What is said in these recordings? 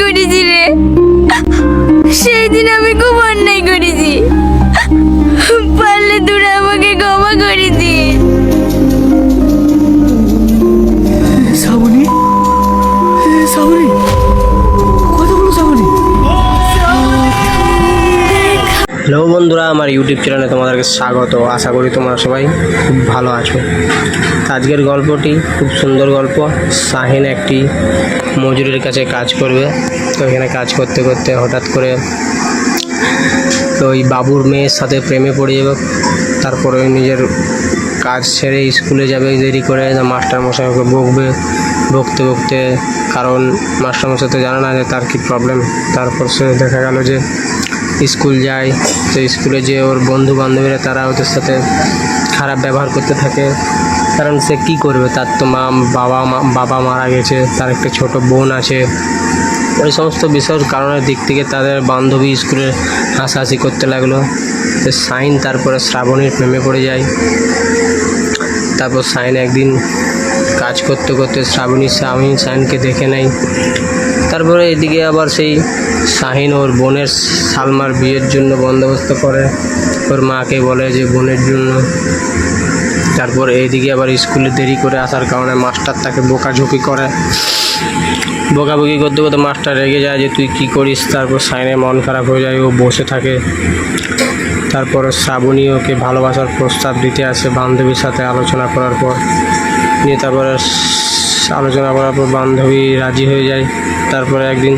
করেছি রে সেই দিন আমি হ্যালো বন্ধুরা, আমার ইউটিউব চ্যানেলে তোমাদেরকে স্বাগত। আশা করি তোমরা সবাই খুব ভালো আছো। আজকের গল্পটি খুব সুন্দর গল্প। শাহিন একটি মজুরির কাছে কাজ করবে। তো এখানে কাজ করতে করতে হঠাৎ করে ওই বাবুর মেয়ের সাথে প্রেমে পড়ে যাবে। তারপরে নিজের কাজ ছেড়ে স্কুলে যাবে, দেরি করে মাস্টার মশাই ওকে বকবে। বকতে বকতে, কারণ মাস্টার মশাই তো জানে না যে তার কী প্রবলেম তারপর সে দেখা গেল যে স্কুল যায়, তো স্কুলে যে ওর বন্ধু বান্ধবীরা তারা ওদের সাথে খারাপ ব্যবহার করতে থাকে। কারণ সে কী করবে? তার তো মা, বাবা মা, বাবা মারা গেছে, তার একটা ছোট বোন আছে। ওই সমস্ত বিষয়ের কারণের দিক থেকে তাদের বান্ধবী স্কুলে হাসাহাসি করতে লাগল। তো সাইন তারপরে শ্রাবণীর প্রেমে পড়ে যায়। তারপর সাইন একদিন কাজ করতে করতে শ্রাবণী, স্বামী সাইনকে দেখে নেয়। তারপরে এদিকে আবার সেই শাহিন ওর বোনের সালমার বিয়ের জন্য বন্দোবস্ত করে। ওর মাকে বলে যে বোনের জন্য। তারপর এইদিকে আবার স্কুলে দেরি করে আসার কারণে মাস্টার তাকে বকাঝুকি করে। বকাবকি করতে করতে মাস্টার রেগে যায় যে, তুই কী করিস? তারপর সাইনের মন খারাপ হয়ে যায়, ও বসে থাকে। তারপর শ্রাবণী ওকে ভালোবাসার প্রস্তাব দিতে আসে বান্ধবীর সাথে আলোচনা করার পর। নিয়ে তারপরে আলোচনা করার পর বান্ধবী রাজি হয়ে যায়। তারপরে একদিন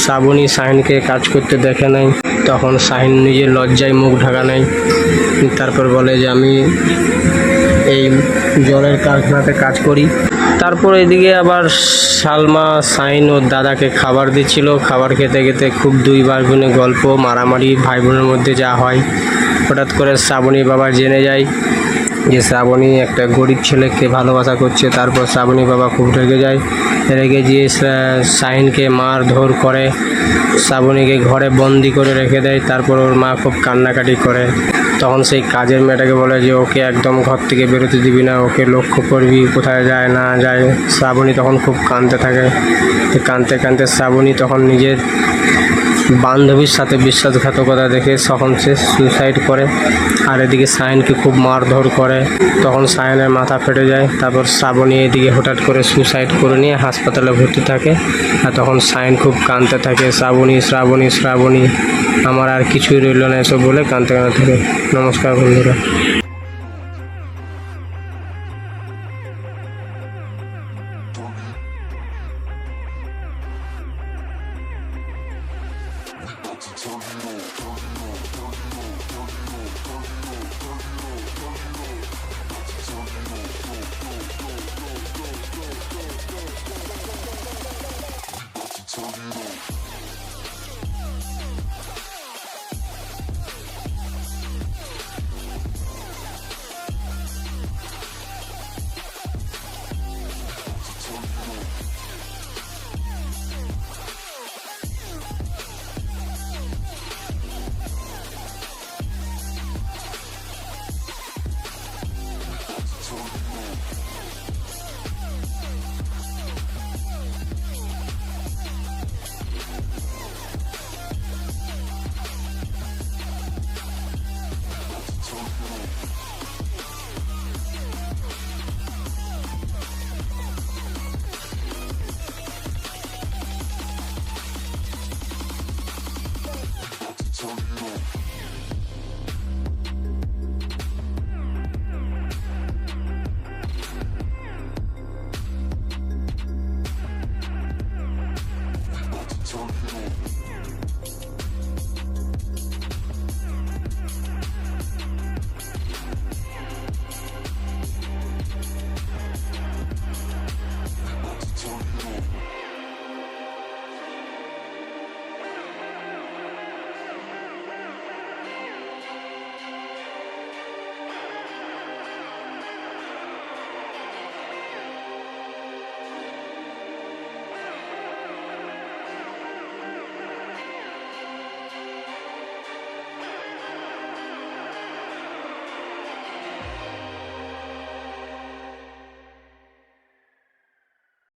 শ্রাবণী শাহিনকে কাজ করতে দেখে নেয় তখন শাহিন নিজের লজ্জায় মুখ ঢাকা নেয় তারপর বলে যে, আমি এই জলের কারখানাতে কাজ করি। তারপর এদিকে আবার সালমা সাইন ও দাদাকে খাবার দিচ্ছিল। খাবার খেতে খেতে খুব দুই ভাই বোনের গল্প, মারামারি, ভাই বোনের মধ্যে যা হয়। হঠাৎ করে শ্রাবণী বাবা জেনে যায় যে শ্রাবণী একটা গরিব ছেলেকে ভালোবাসা করছে, তারপর শ্রাবণী বাবা খুব রেগে যায়। রেগে গিয়ে সাইনকে মার ধর করে, শ্রাবণীকে ঘরে বন্দি করে রেখে দেয়, তারপর ওর মা খুব কান্নাকাটি করে। তখন সেই কাজের মেয়েটাকে বলে যে, ওকে একদম ঘর থেকে বেরোতে দিবি না, ওকে লক্ষ্য করবি, কোথায় যায় না যায়। শ্রাবণী তখন খুব কাঁদতে থাকে। কাঁদতে কাঁদতে শ্রাবণী তখন নিজের বান্ধবীর সাথে বিশ্বাসঘাতকতা দেখে তখন সে সুইসাইড করে। আর এদিকে সায়নকে খুব মারধর করে। তখন সায়নের মাথা ফেটে যায়। তারপর শ্রাবণী এদিকে হঠাৎ করে সুসাইড করে নিয়ে হাসপাতালে ভর্তি থাকে। আর তখন সায়ন খুব কাঁদতে থাকে, শ্রাবণী শ্রাবণী শ্রাবণী, আমার আর কিছুই রইল না এসব বলে কাঁদতে কাঁদতে থাকে। নমস্কার বন্ধুরা। Turn it. Don't